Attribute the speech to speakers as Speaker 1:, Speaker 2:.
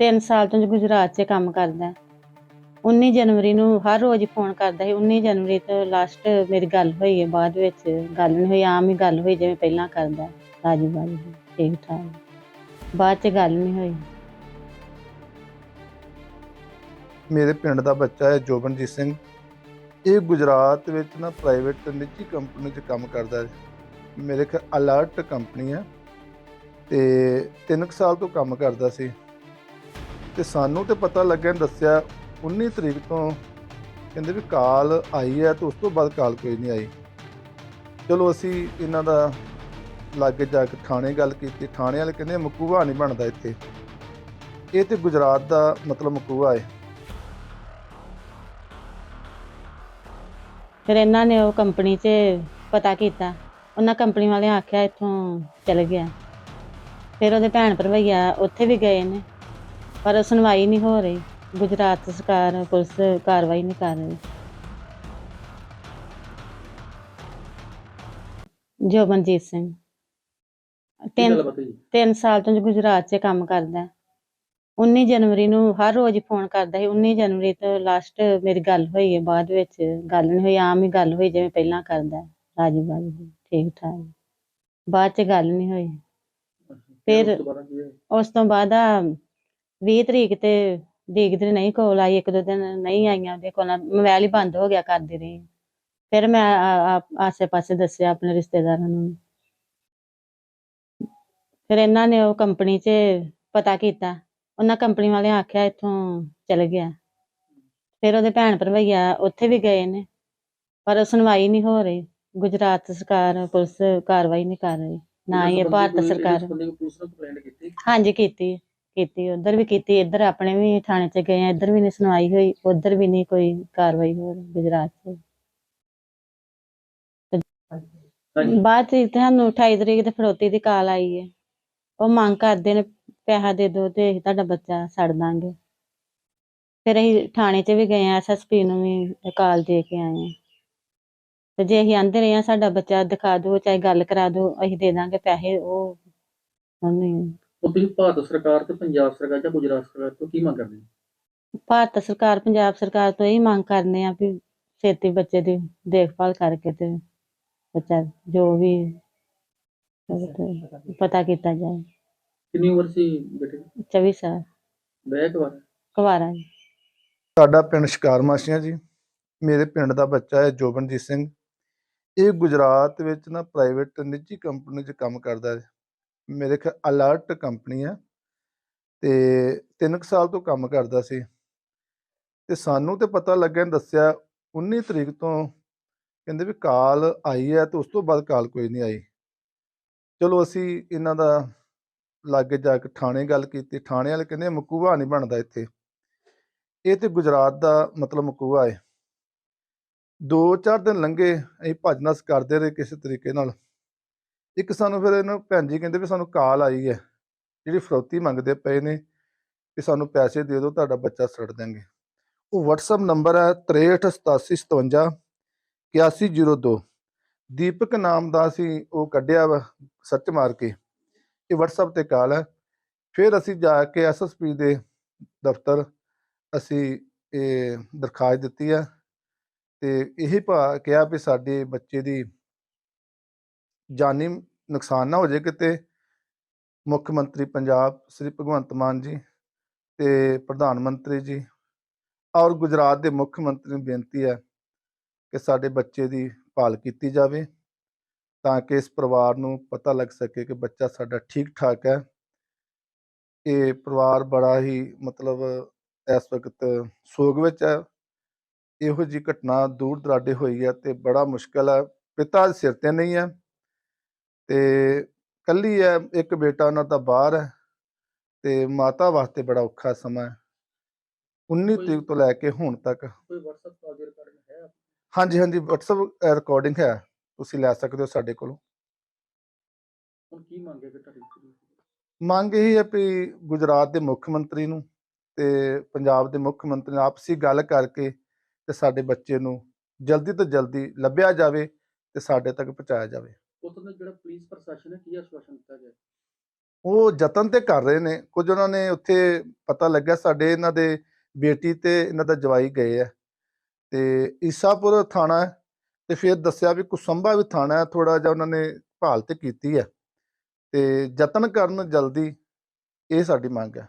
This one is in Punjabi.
Speaker 1: 3 ਸਾਲ ਤੋਂ ਗੁਜਰਾਤ 'ਚ ਕੰਮ ਕਰਦਾ 19 ਜਨਵਰੀ ਨੂੰ ਹਰ ਰੋਜ਼ ਫੋਨ ਕਰਦਾ ਸੀ। 19 ਜਨਵਰੀ ਤੋਂ ਲਾਸਟ ਮੇਰੀ ਗੱਲ ਹੋਈ ਹੈ। ਬਾਅਦ ਵਿੱਚ ਗੱਲ ਨਹੀਂ ਹੋਈ, ਆਮ ਹੀ ਗੱਲ ਹੋਈ ਜਿਵੇਂ ਪਹਿਲਾਂ ਕਰਦਾ ਰਾਜੀ ਬਾਜੀ ਠੀਕ ਠਾਕ ਬਾਅਦ 'ਚ ਗੱਲ ਨਹੀਂ ਹੋਈ।
Speaker 2: ਮੇਰੇ ਪਿੰਡ ਦਾ ਬੱਚਾ ਹੈ ਜੋਬਨਜੀਤ ਸਿੰਘ। ਇਹ ਗੁਜਰਾਤ ਵਿੱਚ ਨਾ ਪ੍ਰਾਈਵੇਟ ਨਿੱਜੀ ਕੰਪਨੀ 'ਚ ਕੰਮ ਕਰਦਾ ਹੈ। ਮੇਰੇ ਖਿਆਲ ਅਲਰਟ ਕੰਪਨੀ ਹੈ। ਤੇ 3 ਸਾਲ ਤੋਂ ਕੰਮ ਕਰਦਾ ਸੀ। ਤੇ ਸਾਨੂੰ ਤੇ ਪਤਾ ਲੱਗਿਆ ਦੱਸਿਆ 19 ਤਰੀਕ ਤੋਂ ਕਹਿੰਦੇ ਵੀ ਕਾਲ ਆਈ ਹੈ ਤੇ ਉਸ ਤੋਂ ਬਾਅਦ ਕਾਲ ਕੋਈ ਨਹੀਂ ਆਈ। ਚਲੋ ਅਸੀਂ ਇਹਨਾਂ ਦਾ ਲਾਗੇ ਜਾ ਕੇ ਥਾਣੇ ਗੱਲ ਕੀਤੀ। ਥਾਣੇ ਵਾਲੇ ਕਹਿੰਦੇ ਮਕੂਆ ਨਹੀਂ ਬਣਦਾ ਇੱਥੇ। ਇਹ ਤੇ ਗੁਜਰਾਤ ਦਾ ਮਤਲਬ ਮਕੂਆ ਹੈ।
Speaker 1: ਫਿਰ ਇਹਨਾਂ ਨੇ ਉਹ ਕੰਪਨੀ 'ਚ ਪਤਾ ਕੀਤਾ। ਉਹਨਾਂ ਕੰਪਨੀ ਵਾਲਿਆਂ ਆਖਿਆ ਇੱਥੋਂ ਚਲ ਗਿਆ। ਫਿਰ ਉਹਦੇ ਭੈਣ ਭਰਵਈਆ ਉੱਥੇ ਵੀ ਗਏ ਨੇ। ਪਰ ਸੁਣਵਾਈ ਨਹੀਂ ਹੋ ਰਹੀ। ਗੁਜਰਾਤ ਸਰਕਾਰ ਪੁਲਿਸ ਕਾਰਵਾਈ ਨਹੀਂ ਕਰ ਰਹੀ। ਜੋਬਨਜੀਤ ਸਿੰਘ। ਤਿੰਨ ਤਿੰਨ ਸਾਲ ਤੋਂ ਗੁਜਰਾਤ 'ਚ ਕੰਮ ਕਰਦਾ। ਹੈ। 19 ਜਨਵਰੀ ਨੂੰ ਹਰ ਰੋਜ਼ ਫੋਨ ਕਰਦਾ ਸੀ। 19 ਜਨਵਰੀ ਤੋਂ ਲਾਸਟ ਮੇਰੀ ਗੱਲ ਹੋਈ ਹੈ। ਬਾਅਦ ਵਿੱਚ ਗੱਲ ਨਹੀਂ ਹੋਈ। ਆਮ ਹੀ ਗੱਲ ਹੋਈ ਜਿਵੇਂ ਪਹਿਲਾਂ ਕਰਦਾ। ਰਾਜੀ ਬਾਜੀ ਦੀ, ਠੀਕ ਠਾਕ। ਬਾਅਦ 'ਚ ਗੱਲ ਨਹੀਂ ਹੋਈ। ਫਿਰ-
Speaker 3: ਉਸ ਤੋਂ ਬਾਅਦ
Speaker 1: 20 ਤਰੀਕ ਤੇ ਦੇਖਦੇ ਨਹੀਂ ਕੋਲ ਆਈ ਇੱਕ ਦੋ ਦਿਨ ਨਹੀਂ ਆਈਆਂ ਉਹਦੇ ਕੋਲ ਮੋਬਾਈਲ ਹੀ ਬੰਦ ਹੋ ਗਿਆ ਕਰਦੀ ਰਹੀ। ਫਿਰ ਮੈਂ ਆ- ਆ- ਆਸੇ-ਪਾਸੇ ਦੱਸਿਆ ਆਪਣੇ ਰਿਸ਼ਤੇਦਾਰਾਂ ਨੂੰ। ਫਿਰ ਇਹਨਾਂ ਨੇ ਉਹ ਕੰਪਨੀ 'ਚ ਪਤਾ ਕੀਤਾ। ਉਹਨਾਂ ਕੰਪਨੀ ਵਾਲਿਆਂ ਆਖਿਆ ਇੱਥੋਂ ਚਲ ਗਿਆ। ਫਿਰ ਉਹਦੇ ਭੈਣ ਭਰਵਈਆ ਉੱਥੇ ਵੀ ਗਏ ਨੇ ਪਰ ਸੁਣਵਾਈ ਨਹੀਂ ਹੋ ਰਹੀ। ਗੁਜਰਾਤ ਸਰਕਾਰ ਪੁਲਿਸ ਕਾਰਵਾਈ ਨਹੀਂ ਕਰ ਰਹੀ। ਨਾ ਹੀ ਭਾਰਤ ਸਰਕਾਰ। ਹਾਂਜੀ ਕੀਤੀ। ਕੀਤੀ ਉਧਰ ਵੀ ਕੀਤੀ ਇੱਧਰ ਆਪਣੇ ਵੀ ਥਾਣੇ 'ਚ ਗਏ ਆ ਇੱਧਰ ਵੀ ਨਹੀਂ ਸੁਣਵਾਈ ਹੋਈ ਉਧਰ ਵੀ ਨਹੀਂ ਕੋਈ ਕਾਰਵਾਈ ਹੋ ਰਹੀ ਗੁਜਰਾਤ 'ਚ।
Speaker 3: ਹਾਂਜੀ।
Speaker 1: ਬਾਅਦ 'ਚ ਤੁਹਾਨੂੰ 28 ਤਰੀਕ ਤੇ ਫਰੋਤੀ ਦੀ ਕਾਲ ਆਈ ਹੈ ਉਹ ਮੰਗ ਕਰਦੇ ਨੇ ਪੈਸਾ ਦੇ ਦਿਓ ਤੇ ਅਸੀਂ ਤੁਹਾਡਾ ਬੱਚਾ ਛੱਡ ਦਾਂਗੇ। ਫਿਰ ਅਸੀਂ ਥਾਣੇ 'ਚ ਵੀ ਗਏ ਆ ਐਸਐਸਪੀ ਨੂੰ ਵੀ ਕਾਲ ਦੇ ਕੇ ਆਏ ਆ। ਤੇ ਜੇ ਅਸੀਂ ਆਂਦੇ ਰਹੇ ਆ ਸਾਡਾ ਬੱਚਾ ਦਿਖਾ ਦਿਓ ਚਾਹੇ ਗੱਲ ਕਰਾ ਦਿਓ ਅਸੀਂ ਦੇ ਦਾਂਗੇ ਪੈਸੇ ਉਹ ਉਹਨੇ
Speaker 3: ਉਹ ਤੁਸੀਂ ਭਾਰਤ ਸਰਕਾਰ ਤੇ ਪੰਜਾਬ ਸਰਕਾਰ ਜਾਂ ਗੁਜਰਾਤ ਸਰਕਾਰ ਤੋਂ ਕੀ ਮੰਗ ਕਰਦੇ ਹੋ?
Speaker 1: ਭਾਰਤ ਸਰਕਾਰ ਪੰਜਾਬ ਸਰਕਾਰ ਤੋਂ ਇਹ ਮੰਗ ਕਰਨੇ ਆ ਵੀ ਛੇਤੀ ਬੱਚੇ ਦੀ ਦੇਖਭਾਲ ਕਰਕੇ ਤੇ ਬੱਚਾ ਜੋ ਵੀ ਪਤਾ ਕੀਤਾ ਜਾਏ।
Speaker 3: ਕਿੰਨੀ ਉਮਰ ਸੀ ਬੇਟੇ ਦੀ?
Speaker 1: 24 ਸਾਲ।
Speaker 3: ਵਿਆਹ ਕਵਾਰ?
Speaker 1: ਕੁਵਾਰਾ ਜੀ।
Speaker 2: ਸਾਡਾ ਪਿੰਡ ਸ਼ਿਕਾਰ ਮਾਸੀਆਂ ਜੀ ਮੇਰੇ ਪਿੰਡ ਦਾ ਬੱਚਾ ਹੈ ਜੋਬਨਜੀਤ ਸਿੰਘ। ਇਹ ਗੁਜਰਾਤ ਵਿੱਚ ਨਾ ਪ੍ਰਾਈਵੇਟ ਨਿੱਜੀ ਕੰਪਨੀ 'ਚ ਕੰਮ ਕਰਦਾ ਹੈ। ਮੇਰੇ ਖਿਆਲ ਅਲਰਟ ਕੰਪਨੀ ਹੈ ਤੇ 3 ਸਾਲ ਤੋਂ ਕੰਮ ਕਰਦਾ ਸੀ ਤੇ ਸਾਨੂੰ ਤੇ ਪਤਾ ਲੱਗਿਆ ਦੱਸਿਆ 19 ਤਰੀਕ ਤੋਂ ਕਹਿੰਦੇ ਵੀ ਕਾਲ ਆਈ ਹੈ ਤੇ ਉਸ ਤੋਂ ਬਾਅਦ ਕਾਲ ਕੋਈ ਨਹੀਂ ਆਈ। ਚਲੋ ਅਸੀਂ ਇਹਨਾਂ ਦਾ ਲਾਗੇ ਜਾ ਕੇ ਥਾਣੇ ਗੱਲ ਕੀਤੀ, ਥਾਣੇ ਵਾਲੇ ਕਹਿੰਦੇ ਮਕੂਆ ਨਹੀਂ ਬਣਦਾ ਇੱਥੇ। ਇਹ ਤੇ ਗੁਜਰਾਤ ਦਾ ਮਤਲਬ ਮਕੂਆ ਹੈ ਦੋ ਚਾਰ ਦਿਨ ਲੰਘੇ, ਅਸੀਂ ਭੱਜ ਕਰਦੇ ਰਹੇ ਕਿਸੇ ਤਰੀਕੇ ਨਾਲ। ਇੱਕ ਸਾਨੂੰ ਫਿਰ ਇਹਨਾਂ ਭੈਣ ਜੀ ਕਹਿੰਦੇ ਵੀ ਸਾਨੂੰ ਕਾਲ ਆਈ ਹੈ, ਜਿਹੜੀ ਫਰੋਤੀ ਮੰਗਦੇ ਪਏ ਨੇ ਕਿ ਸਾਨੂੰ ਪੈਸੇ ਦੇ ਦਿਓ, ਤੁਹਾਡਾ ਬੱਚਾ ਛੱਡ ਦਾਂਗੇ ਉਹ WhatsApp ਨੰਬਰ ਹੈ 638757 8102 ਦੀਪਕ ਨਾਮ ਦਾ ਅਸੀਂ ਉਹ ਕੱਢਿਆ ਵਾ ਸਰਚ ਮਾਰ ਕੇ। ਇਹ WhatsApp ਤੇ ਕਾਲ ਹੈ। ਫਿਰ ਅਸੀਂ ਜਾ ਕੇ ਐਸਐਸਪੀ ਦੇ ਦਫ਼ਤਰ ਅਸੀਂ ਇਹ ਦਰਖਾਸਤ ਦਿੱਤੀ ਆ ਤੇ ਇਹ ਭਾ, ਕਿਹਾ ਵੀ ਸਾਡੇ ਬੱਚੇ ਦੀ ਜਾਨੀ ਨੁਕਸਾਨ ਨਾ ਹੋ ਜਾਏ ਕਿਤੇ, ਮੁੱਖ ਮੰਤਰੀ ਪੰਜਾਬ ਸ੍ਰੀ ਭਗਵੰਤ ਮਾਨ ਜੀ ਤੇ ਪ੍ਰਧਾਨ ਮੰਤਰੀ ਜੀ, ਔਰ ਗੁਜਰਾਤ ਦੇ ਮੁੱਖ ਮੰਤਰੀ ਨੂੰ ਬੇਨਤੀ ਹੈ ਕਿ ਸਾਡੇ ਬੱਚੇ ਦੀ ਭਾਲ ਕੀਤੀ ਜਾਵੇ, ਤਾਂ ਕਿ ਇਸ ਪਰਿਵਾਰ ਨੂੰ ਪਤਾ ਲੱਗ ਸਕੇ ਕਿ ਬੱਚਾ ਸਾਡਾ ਠੀਕ ਠਾਕ ਹੈ। ਇਹ ਪਰਿਵਾਰ ਬੜਾ ਹੀ ਮਤਲਬ ਇਸ ਵਕਤ ਸੋਗ ਵਿੱਚ ਹੈ। ਇਹੋ ਜੀ ਘਟਨਾ ਦੂਰ ਦਰਾਡੇ ਹੋਈ ਹੈ ਤੇ ਬੜਾ ਮੁਸ਼ਕਲ ਹੈ। ਪਿਤਾ ਦੇ ਸਿਰ ਤੇ ਨਹੀਂ ਹੈ। ਤੇ ਕੱਲੀ ਹੈ ਇੱਕ ਬੇਟਾ ਉਹਨਾਂ ਦਾ ਬਾਹਰ ਹੈ ਤੇ ਮਾਤਾ ਵਾਸਤੇ ਬੜਾ ਔਖਾ ਸਮਾਂ ਹੈ 19
Speaker 3: ਕੋਈ-
Speaker 2: ਤਰੀਕ ਤੋਂ ਲੈ ਕੇ ਹੁਣ ਤੱਕ।
Speaker 3: ਕੋਈ WhatsApp ਕਾਲ ਦੀ ਰਿਕਾਰਡਿੰਗ ਹੈ
Speaker 2: ਹਾਂਜੀ ਹਾਂਜੀ WhatsApp ਰਿਕਾਰਡਿੰਗ ਹੈ। ਤੁਸੀਂ ਲੈ ਸਕਦੇ ਹੋ ਸਾਡੇ ਕੋਲੋਂ।
Speaker 3: ਹੁਣ ਕੀ ਮੰਗੇ ਕਿ ਤੁਹਾਡੀ
Speaker 2: ਮੰਗ ਇਹ ਹੈ ਵੀ ਗੁਜਰਾਤ ਦੇ ਮੁੱਖ ਮੰਤਰੀ ਨੂੰ ਤੇ ਪੰਜਾਬ ਦੇ ਮੁੱਖ ਮੰਤਰੀ ਨਾਲ ਆਪਸੀ ਗੱਲ ਕਰਕੇ ਤੇ ਸਾਡੇ ਬੱਚੇ ਨੂੰ ਜਲਦੀ ਤੋਂ ਜਲਦੀ ਲੱਭਿਆ ਜਾਵੇ ਤੇ ਸਾਡੇ ਤੱਕ ਪਹੁੰਚਾਇਆ ਜਾਵੇ।
Speaker 3: ਉੱਥੋਂ ਦਾ ਜਿਹੜਾ ਪੁਲਿਸ ਪ੍ਰਸ਼ਾਸਨ ਹੈ, ਕੀ ਆਸ਼ਵਾਸਨ ਦਿੱਤਾ ਗਿਆ?
Speaker 2: ਉਹ ਯਤਨ ਤੇ ਕਰ ਰਹੇ ਨੇ। ਕੁਝ ਉਹਨਾਂ ਨੇ ਉੱਥੇ ਪਤਾ ਲੱਗਿਆ, ਸਾਡੇ ਇਹਨਾਂ ਦੇ ਬੇਟੀ ਤੇ ਇਹਨਾਂ ਦਾ ਜਵਾਈ ਗਏ ਆ। ਤੇ ਈਸਾਪੁਰ ਥਾਣਾ ਤੇ ਫਿਰ ਦੱਸਿਆ ਵੀ ਕੁਸੰਭਾ ਵੀ ਥਾਣਾ ਥੋੜਾ ਜਿਹਾ ਉਹਨਾਂ ਨੇ ਭਾਲ ਤੇ ਕੀਤੀ ਹੈ। ਤੇ ਯਤਨ ਕਰਨ ਜਲਦੀ ਇਹ ਸਾਡੀ ਮੰਗ ਹੈ।